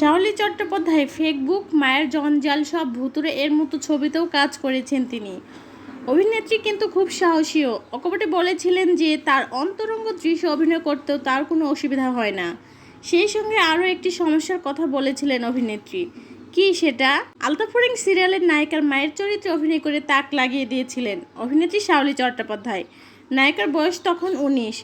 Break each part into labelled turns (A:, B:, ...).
A: Shaoli Chattopadhyay, Facebook, মায়ের জঞ্জাল সব ভুতুরে এর মতো ছবিতেও কাজ করেছেন তিনি। অভিনেত্রী কিন্তু খুব সাহসীও অকপটে বলেছিলেন যে, তার অন্তরঙ্গ দৃশ্য অভিনয় করতেও তার কোনো অসুবিধা হয় না। সেই সঙ্গে আরও একটি সমস্যার কথা বলেছিলেন অভিনেত্রী। কি সেটা? আলতাফরিং সিরিয়ালের নায়িকার মায়ের চরিত্রে অভিনয় করে তাক লাগিয়ে দিয়েছিলেন অভিনেত্রী শাওলি চট্টোপাধ্যায়। নায়িকার বয়স তখন উনিশ।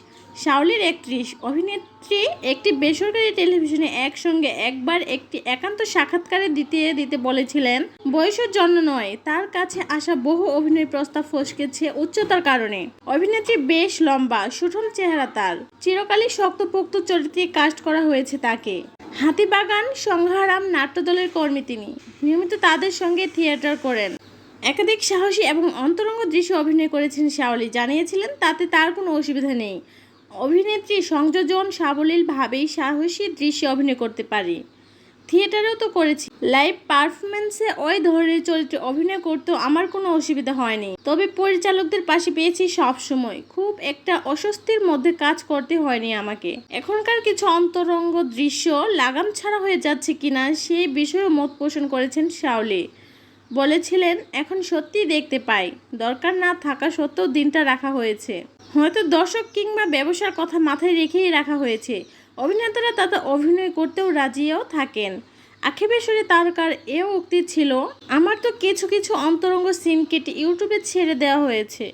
A: শাওলির একত্রিশ। অভিনেত্রী একটি বেসরকারি টেলিভিশনে একসঙ্গে একবার একটি একান্ত সাক্ষাৎকারে দিতে দিতে বলেছিলেন বয়সের জন্য নয়। তার কাছে আসা বহু অভিনয় প্রস্তাব ফসকেছে উচ্চতার কারণে। অভিনেত্রী বেশ লম্বা সুঠল চেহারা তার। চিরকালই শক্তপোক্ত চরিত্রে কাস্ট করা হয়েছে তাকে। হাতিবাগান সংহারাম নাট্যদলের কর্মী তিনি। নিয়মিত তাদের সঙ্গে থিয়েটার করেন। একাধিক সাহসী এবং অন্তরঙ্গ দৃশ্য অভিনয় করেছেন শাওলি। জানিয়েছিলেন, তাতে তার কোনো অসুবিধা নেই। অভিনেত্রী সংযোজন সাবলীলভাবেই সাহসী দৃশ্যে অভিনয় করতে পারে। থিয়েটারেও তো করেছি। লাইভ পারফরমেন্সে ওই ধরনের চরিত্রে অভিনয় করতেও আমার কোনো অসুবিধা হয়নি। তবে পরিচালকদের পাশে পেয়েছি সব সময় খুব একটা অস্বস্তির মধ্যে কাজ করতে হয়নি আমাকে। এখনকার কিছু অন্তরঙ্গ দৃশ্য লাগাম ছাড়া হয়ে যাচ্ছে কিনা সেই বিষয়ে মত পোষণ করেছেন শাওলি। বলেছিলেন, এখন সত্যিই দেখতে পাই। দরকার না থাকা সত্ত্বেও দিনটা রাখা হয়েছে। হয়তো দর্শক কিংবা ব্যবসার কথা মাথায় রেখেই রাখা হয়েছে। অভিনেতারা তাতে অভিনয় করতেও রাজিও থাকেন। আক্ষেপেশ্বরী তারকার এও উক্তি ছিল, আমার তো কিছু কিছু অন্তরঙ্গ সিন কেটে ইউটিউবে ছেড়ে দেওয়া হয়েছে।